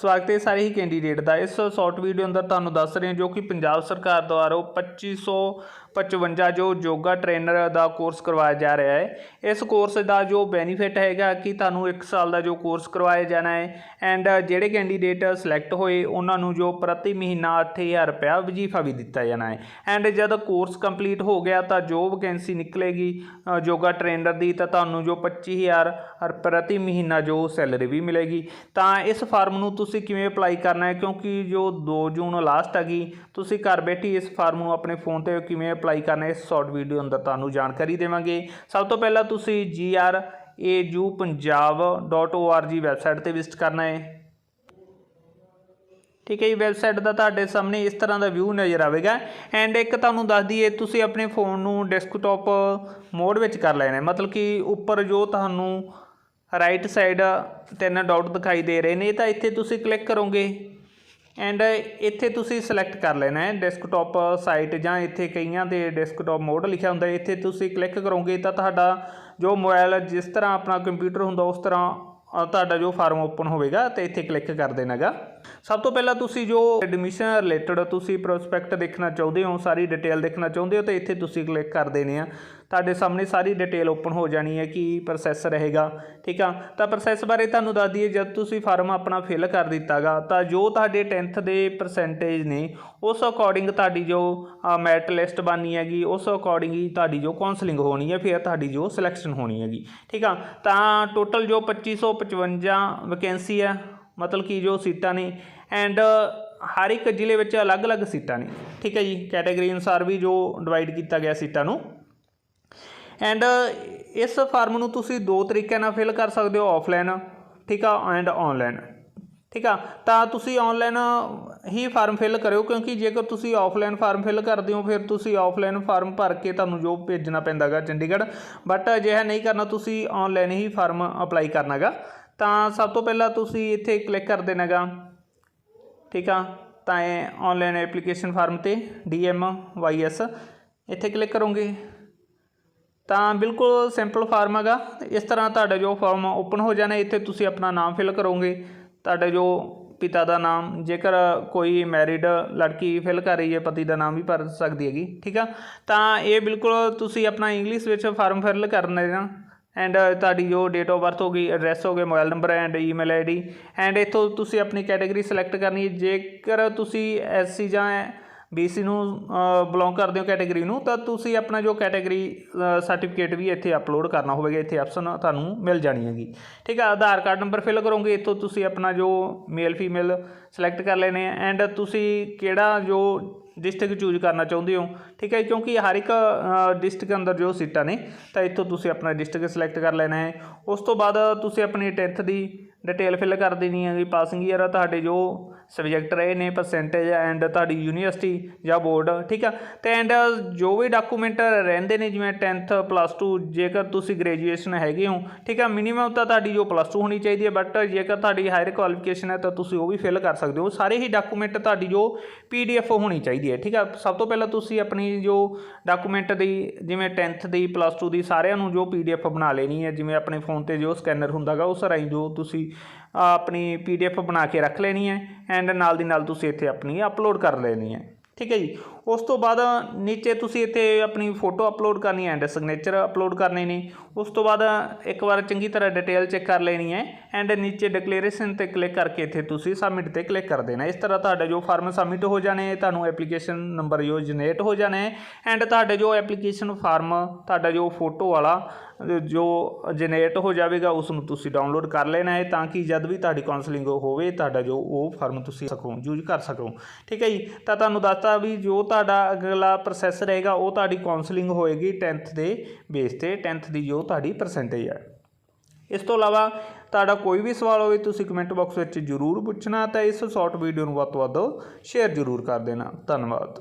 ਸਵਾਗਤ ਹੈ ਸਾਰੇ ਹੀ ਕੈਂਡੀਡੇਟ ਦਾ। ਇਸ ਸ਼ਾਰਟ ਵੀਡੀਓ ਅੰਦਰ ਤੁਹਾਨੂੰ ਦੱਸ ਰਹੇ ਹਾਂ ਜੋ ਕਿ ਪੰਜਾਬ ਸਰਕਾਰ ਦੁਆਰਾ 2555 ਜੋ ਯੋਗਾ ਟ੍ਰੇਨਰ ਦਾ ਕੋਰਸ ਕਰਵਾਇਆ ਜਾ ਰਿਹਾ ਹੈ। ਇਸ ਕੋਰਸ ਦਾ ਜੋ ਬੈਨੀਫਿਟ ਹੈਗਾ ਕਿ ਤੁਹਾਨੂੰ 1 ਸਾਲ ਦਾ ਜੋ ਕੋਰਸ ਕਰਵਾਇਆ ਜਾਣਾ ਹੈ ਐਂਡ ਜਿਹੜੇ ਕੈਂਡੀਡੇਟ ਸਿਲੈਕਟ ਹੋਏ ਉਹਨਾਂ ਨੂੰ ਜੋ ਪ੍ਰਤੀ ਮਹੀਨਾ 8000 ਰੁਪਇਆ ਵਜੀਫਾ ਵੀ ਦਿੱਤਾ ਜਾਣਾ ਹੈ। ਐਂਡ ਜਦ ਕੋਰਸ ਕੰਪਲੀਟ ਹੋ ਗਿਆ ਤਾਂ ਜੋ ਵੈਕੈਂਸੀ ਨਿਕਲੇਗੀ ਯੋਗਾ ਟ੍ਰੇਨਰ ਦੀ ਤਾਂ ਤੁਹਾਨੂੰ ਜੋ 25000 ਹਰ ਪ੍ਰਤੀ ਮਹੀਨਾ ਜੋ ਸੈਲਰੀ ਵੀ ਮਿਲੇਗੀ। ਤਾਂ ਇਸ ਫਾਰਮ ਨੂੰ ਤੁਸੀਂ ਤੁਸੀਂ ਕਿਵੇਂ ਅਪਲਾਈ ਕਰਨਾ ਹੈ? ਕਿਉਂਕਿ ਜੋ 2 ਜੂਨ ਲਾਸਟ ਆ ਗਈ ਤੁਸੀਂ ਘਰ ਬੈਠੀ ਇਸ ਫਾਰਮ ਨੂੰ ਆਪਣੇ ਫੋਨ ਤੇ ਕਿਵੇਂ ਅਪਲਾਈ ਕਰਨਾ ਹੈ? ਇਸ ਸ਼ਾਰਟ ਵੀਡੀਓ ਅੰਦਰ ਤੁਹਾਨੂੰ ਜਾਣਕਾਰੀ ਦੇਵਾਂਗੇ। ਸਭ ਤੋਂ ਪਹਿਲਾਂ ਤੁਸੀਂ graupunjab.org ਵੈਬਸਾਈਟ ਤੇ ਵਿਜ਼ਿਟ ਕਰਨਾ ਹੈ। ਠੀਕ ਹੈ ਜੀ ਵੈਬਸਾਈਟ ਦਾ ਤੁਹਾਡੇ ਸਾਹਮਣੇ ਇਸ ਤਰ੍ਹਾਂ ਦਾ ਵਿਊ ਨਜ਼ਰ ਆਵੇਗਾ। ਐਂਡ ਇੱਕ ਤੁਹਾਨੂੰ ਦੱਸ ਦਈਏ, ਤੁਸੀਂ ਆਪਣੇ ਫੋਨ ਨੂੰ ਡੈਸਕਟਾਪ ਮੋਡ ਵਿੱਚ ਕਰ ਲੈਣਾ ਮਤਲਬ ਕਿ ਉੱਪਰ ਜੋ ਤੁਹਾਨੂੰ ਰਾਈਟ ਸਾਈਡ ਤਿੰਨ ਡਾਟ ਦਿਖਾਈ ਦੇ ਰਹੇ ਨੇ ਤਾਂ ਇੱਥੇ ਤੁਸੀਂ ਕਲਿੱਕ ਕਰੋਗੇ ਐਂਡ ਇੱਥੇ ਤੁਸੀਂ ਸਿਲੈਕਟ ਕਰ ਲੈਣਾ ਹੈ ਡੈਸਕਟਾਪ ਸਾਈਟ ਜਾਂ ਇੱਥੇ ਕਈਆਂ ਦੇ ਡੈਸਕਟਾਪ ਮੋਡ ਲਿਖਿਆ ਹੁੰਦਾ ਇੱਥੇ ਤੁਸੀਂ ਕਲਿੱਕ ਕਰੋਗੇ ਤਾਂ ਤੁਹਾਡਾ ਜੋ ਮੋਬਾਈਲ ਜਿਸ ਤਰ੍ਹਾਂ ਆਪਣਾ ਕੰਪਿਊਟਰ ਹੁੰਦਾ ਉਸ ਤਰ੍ਹਾਂ ਤੁਹਾਡਾ ਜੋ ਫਾਰਮ ਓਪਨ ਹੋਵੇਗਾ ਤੇ ਇੱਥੇ ਕਲਿੱਕ ਕਰ ਦੇਣਾਗਾ। ਸਭ ਤੋਂ ਪਹਿਲਾਂ ਤੁਸੀਂ ਜੋ ਐਡਮਿਸ਼ਨ ਰਿਲੇਟਡ ਤੁਸੀਂ ਪ੍ਰੋਸਪੈਕਟ ਦੇਖਣਾ ਚਾਹੁੰਦੇ ਹੋ, ਸਾਰੀ ਡਿਟੇਲ ਦੇਖਣਾ ਚਾਹੁੰਦੇ ਹੋ, ਤਾਂ ਇੱਥੇ ਤੁਸੀਂ ਕਲਿੱਕ ਕਰ ਦੇਣੇ ਆ। ਤੁਹਾਡੇ ਸਾਹਮਣੇ ਸਾਰੀ ਡਿਟੇਲ ਓਪਨ ਹੋ ਜਾਣੀ ਹੈ ਕਿ ਪ੍ਰੋਸੈਸ ਰਹੇਗਾ, ਠੀਕ ਆ? ਤਾਂ ਪ੍ਰੋਸੈਸ ਬਾਰੇ ਤੁਹਾਨੂੰ ਦੱਸ ਦਈਏ, ਜਦ ਤੁਸੀਂ ਫਾਰਮ ਆਪਣਾ ਫਿਲ ਕਰ ਦਿੱਤਾਗਾ, ਤਾਂ ਜੋ ਤੁਹਾਡੇ 10th ਦੇ ਪਰਸੈਂਟੇਜ ਨੇ, ਉਸ ਅਕੋਰਡਿੰਗ ਤੁਹਾਡੀ ਜੋ ਮੈਰਿਟ ਲਿਸਟ ਬਣਨੀ ਹੈਗੀ, ਉਸ ਅਕੋਰਡਿੰਗ ਹੀ ਤੁਹਾਡੀ ਜੋ ਕਾਉਂਸਲਿੰਗ ਹੋਣੀ ਹੈ, ਫਿਰ ਤੁਹਾਡੀ ਜੋ ਸਿਲੈਕਸ਼ਨ ਹੋਣੀ ਹੈਗੀ, ਠੀਕ ਆ? ਤਾਂ ਟੋਟਲ ਜੋ 2555 ਵੈਕੈਂਸੀ ਹੈ ਮਤਲਬ ਕਿ ਜੋ ਸੀਟਾਂ ਨੇ ਐਂਡ ਹਰ ਇੱਕ ਜ਼ਿਲ੍ਹੇ ਵਿੱਚ ਅਲੱਗ-ਅਲੱਗ ਸੀਟਾਂ ਨੇ। ਠੀਕ ਹੈ ਜੀ? ਕੈਟਾਗਰੀ ਅਨੁਸਾਰ ਵੀ ਜੋ ਡਿਵਾਈਡ ਕੀਤਾ ਗਿਆ ਸੀਟਾਂ ਨੂੰ। ਐਂਡ ਇਸ ਫਾਰਮ ਨੂੰ ਤੁਸੀਂ ਦੋ ਤਰੀਕਿਆਂ ਨਾਲ ਫਿਲ ਕਰ ਸਕਦੇ ਹੋ ਆਫਲਾਈਨ ਠੀਕ ਆ ਐਂਡ ਆਨਲਾਈਨ ਠੀਕ ਆ? ਤਾਂ ਤੁਸੀਂ ਆਨਲਾਈਨ ਹੀ ਫਾਰਮ ਫਿਲ ਕਰਿਓ, ਕਿਉਂਕਿ ਜੇਕਰ ਤੁਸੀਂ ਆਫਲਾਈਨ ਫਾਰਮ ਫਿਲ ਕਰਦੇ ਹੋ, ਫਿਰ ਤੁਸੀਂ ਆਫਲਾਈਨ ਫਾਰਮ ਭਰ ਕੇ ਤੁਹਾਨੂੰ ਜੋ ਭੇਜਣਾ ਪੈਂਦਾਗਾ ਚੰਡੀਗੜ੍ਹ। ਬਟ ਅਜਿਹਾ ਨਹੀਂ ਕਰਨਾ, ਤੁਸੀਂ ਆਨਲਾਈਨ ਹੀ ਫਾਰਮ ਅਪਲਾਈ ਕਰਨਾਗਾ। ਤਾਂ ਸਭ ਤੋਂ ਪਹਿਲਾਂ ਤੁਸੀਂ ਇੱਥੇ ਕਲਿੱਕ ਕਰ ਦੇਣਾਗਾ ਠੀਕ ਆ? ਤਾਂ ਇਹ ਆਨਲਾਈਨ ਐਪਲੀਕੇਸ਼ਨ ਫਾਰਮ ਤੇ ਡੀਐਮ ਵਾਈਐਸ ਇੱਥੇ ਕਲਿੱਕ ਕਰੋਗੇ। ਤਾਂ ਬਿਲਕੁਲ ਸਿੰਪਲ ਫਾਰਮ ਹੈਗਾ ਤੇ ਇਸ ਤਰ੍ਹਾਂ ਤੁਹਾਡਾ ਜੋ ਫਾਰਮ ਓਪਨ ਹੋ ਜਾਣਾ, ਇੱਥੇ ਤੁਸੀਂ ਆਪਣਾ ਨਾਮ ਫਿਲ ਕਰੋਗੇ। ਤੁਹਾਡਾ ਜੋ ਪਿਤਾ ਦਾ ਨਾਮ, ਜੇਕਰ ਕੋਈ ਮੈਰਿਡ ਲੜਕੀ ਫਿਲ ਕਰ ਰਹੀ ਹੈ, ਪਤੀ ਦਾ ਨਾਮ ਵੀ ਭਰ ਸਕਦੀ ਹੈਗੀ। ਠੀਕ ਆ? ਤਾਂ ਇਹ ਬਿਲਕੁਲ ਤੁਸੀਂ ਆਪਣਾ ਇੰਗਲਿਸ਼ ਵਿੱਚ ਫਾਰਮ ਫਿਲ ਕਰਨਾ ਹੈ ਐਂਡ uh, ਤੁਹਾਡੀ ਜੋ ਡੇਟ ਆਫ ਬਰਥ ਹੋ ਹੋਗੀ ਐਡਰੈਸ ਹੋਗੇ mobile number and email ID and ਇੱਥੋਂ ਤੁਸੀਂ ਆਪਣੀ ਕੈਟਾਗਰੀ ਸਿਲੈਕਟ ਕਰਨੀ ਹੈ। ਜੇਕਰ ਤੁਸੀਂ ਐਸਸੀ ਜਾਂ ਬੀਸੀ ਨੂੰ ਬਿਲੋਂਗ ਕਰਦੇ ਹੋ ਕੈਟਾਗਰੀ ਨੂੰ, ਤਾਂ ਤੁਸੀਂ ਆਪਣਾ ਜੋ ਕੈਟਾਗਰੀ ਸਰਟੀਫਿਕੇਟ ਵੀ ਇੱਥੇ ਅਪਲੋਡ ਕਰਨਾ ਹੋਵੇਗਾ, ਇੱਥੇ ਆਪਸ਼ਨ ਤੁਹਾਨੂੰ ਮਿਲ ਜਾਣੀ ਹੈਗੀ। ਠੀਕ ਹੈ ਆਧਾਰ ਕਾਰਡ ਨੰਬਰ ਫਿਲ ਕਰੋਗੇ, ਇੱਥੋਂ ਤੁਸੀਂ ਆਪਣਾ ਜੋ ਮੇਲ ਫੀਮੇਲ ਸਿਲੈਕਟ ਕਰ ਲੈਣੇ ਆ ਐਂਡ ਤੁਸੀਂ ਕਿਹੜਾ ਜੋ ਡਿਸਟ੍ਰਿਕਟ ਚੂਜ਼ ਕਰਨਾ ਚਾਹੁੰਦੇ ਹੋ। ਠੀਕ ਹੈ ਕਿਉਂਕਿ ਹਰ ਇੱਕ ਡਿਸਟ੍ਰਿਕਟ ਅੰਦਰ ਜੋ ਸੀਟਾਂ ਨੇ, ਤਾਂ ਇੱਥੋਂ ਤੁਸੀਂ ਆਪਣਾ ਡਿਸਟ੍ਰਿਕਟ ਸਿਲੈਕਟ ਕਰ ਲੈਣਾ ਹੈ। ਉਸ ਤੋਂ ਬਾਅਦ ਤੁਸੀਂ ਆਪਣੀ 10th ਦੀ ਡਿਟੇਲ ਫਿਲ ਕਰ ਦੇਣੀ ਹੈ ਪਾਸਿੰਗ ਈਅਰ ਤੁਹਾਡੇ ਜੋ ਸਬਜੈਕਟ ਰਹੇ ਨੇ ਪਰਸੈਂਟੇਜ ਐਂਡ ਤੁਹਾਡੀ ਯੂਨੀਵਰਸਿਟੀ ਜਾਂ ਬੋਰਡ ਠੀਕ ਆ? ਤੇ ਐਂਡ ਜੋ ਵੀ ਡਾਕੂਮੈਂਟ ਰਹਿੰਦੇ ਨੇ, ਜਿਵੇਂ 10th ਪਲੱਸ 2 ਜੇਕਰ ਤੁਸੀਂ ਗ੍ਰੈਜੂਏਸ਼ਨ ਹੈਗੇ ਹੋ, ਠੀਕ ਆ? ਮਿਨੀਮਮ ਤਾਂ ਤੁਹਾਡੀ ਜੋ ਪਲੱਸ 2 ਹੋਣੀ ਚਾਹੀਦੀ ਹੈ ਬਟ ਜੇਕਰ ਤੁਹਾਡੀ ਹਾਇਰ ਕੁਆਲੀਫਿਕੇਸ਼ਨ ਹੈ, ਤਾਂ ਤੁਸੀਂ ਉਹ ਵੀ ਫਿਲ ਕਰ ਸਕਦੇ ਹੋ। ਸਾਰੇ ਹੀ ਡਾਕੂਮੈਂਟ ਤੁਹਾਡੀ ਜੋ ਪੀਡੀਐਫ ਹੋਣੀ ਚਾਹੀਦੀ ਹੈ, ਠੀਕ ਆ? ਸਭ ਤੋਂ ਪਹਿਲਾਂ ਤੁਸੀਂ ਆਪਣੀ ਜੋ ਡਾਕੂਮੈਂਟ ਦੀ, ਜਿਵੇਂ 10th ਦੀ ਪਲੱਸ 2 ਦੀ ਸਾਰਿਆਂ ਨੂੰ ਜੋ ਪੀਡੀਐਫ ਬਣਾ ਲੈਣੀ ਹੈ, ਜਿਵੇਂ ਆਪਣੇ ਫੋਨ ਤੇ ਜੋ ਸਕੈਨਰ ਹੁੰਦਾਗਾ ਉਸ ਰਾਹੀਂ ਜੋ ਤੁਸੀਂ ਆਪਣੀ ਪੀਡੀਐਫ ਬਣਾ ਕੇ ਰੱਖ ਲੈਣੀ ਹੈ ਐਂਡ ਨਾਲ ਦੀ ਨਾਲ ਤੁਸੀਂ ਇੱਥੇ ਆਪਣੀ ਅਪਲੋਡ ਕਰ ਲੈਣੀ ਹੈ। ਠੀਕ ਹੈ ਜੀ? ਉਸ ਤੋਂ ਬਾਅਦ ਨੀਚੇ ਤੁਸੀਂ ਇੱਥੇ ਆਪਣੀ ਫੋਟੋ ਅਪਲੋਡ ਕਰਨੀ ਹੈ, ਐਂਡ ਸਿਗਨੇਚਰ ਅਪਲੋਡ ਕਰਨੇ ਨੇ। ਉਸ ਤੋਂ ਬਾਅਦ ਇੱਕ ਵਾਰ ਚੰਗੀ ਤਰ੍ਹਾਂ ਡਿਟੇਲ ਚੈੱਕ ਕਰ ਲੈਣੀ ਹੈ, ਐਂਡ ਨੀਚੇ ਡਿਕਲੇਰੇਸ਼ਨ ਤੇ ਕਲਿੱਕ ਕਰਕੇ ਇੱਥੇ ਤੁਸੀਂ ਸਬਮਿਟ ਤੇ ਕਲਿੱਕ ਕਰ ਦੇਣਾ ਇਸ ਤਰ੍ਹਾਂ ਤੁਹਾਡਾ ਜੋ ਫਾਰਮ ਸਬਮਿਟ ਹੋ ਜਾਣੇ, ਤੁਹਾਨੂੰ ਐਪਲੀਕੇਸ਼ਨ ਨੰਬਰ ਜੋ ਜਨਰੇਟ ਹੋ ਜਾਣਾ ਹੈ ਐਂਡ ਤੁਹਾਡੇ ਜੋ ਐਪਲੀਕੇਸ਼ਨ ਫਾਰਮ ਤੁਹਾਡਾ ਜੋ ਫੋਟੋ ਵਾਲਾ ਜੋ ਜਨਰੇਟ ਹੋ ਜਾਵੇਗਾ ਉਸ ਨੂੰ ਤੁਸੀਂ ਡਾਊਨਲੋਡ ਕਰ ਲੈਣਾ ਹੈ ਤਾਂ ਕਿ ਜਦ ਵੀ ਤੁਹਾਡੀ ਕਾਉਂਸਲਿੰਗ ਹੋਵੇ, ਤੁਹਾਡਾ ਜੋ ਉਹ ਫਾਰਮ ਤੁਸੀਂ ਸਕੋ ਯੂਜ਼ ਕਰ ਸਕੋ। ਠੀਕ ਹੈ ਜੀ? ਤਾਂ ਤੁਹਾਨੂੰ ਦੱਸਤਾ ਵੀ ਜੋ ਤੁਹਾਡਾ ਅਗਲਾ ਪ੍ਰੋਸੈਸ ਰਹੇਗਾ, ਉਹ ਤੁਹਾਡੀ ਕਾਉਂਸਲਿੰਗ ਹੋਏਗੀ 10th ਦੇ ਬੇਸ ਤੇ 10th ਦੀ ਜੋ ਤੁਹਾਡੀ ਪਰਸੈਂਟੇਜ ਹੈ ਇਸ ਤੋਂ ਇਲਾਵਾ ਤੁਹਾਡਾ ਕੋਈ ਵੀ ਸਵਾਲ ਹੋਵੇ, ਤੁਸੀਂ ਕਮੈਂਟ ਬਾਕਸ ਵਿੱਚ ਜ਼ਰੂਰ ਪੁੱਛਣਾ, ਤਾਂ ਇਸ ਸ਼ਾਰਟ ਵੀਡੀਓ ਨੂੰ ਵੱਧ ਤੋਂ ਵੱਧ ਸ਼ੇਅਰ ਜ਼ਰੂਰ ਕਰ ਦੇਣਾ। ਧੰਨਵਾਦ।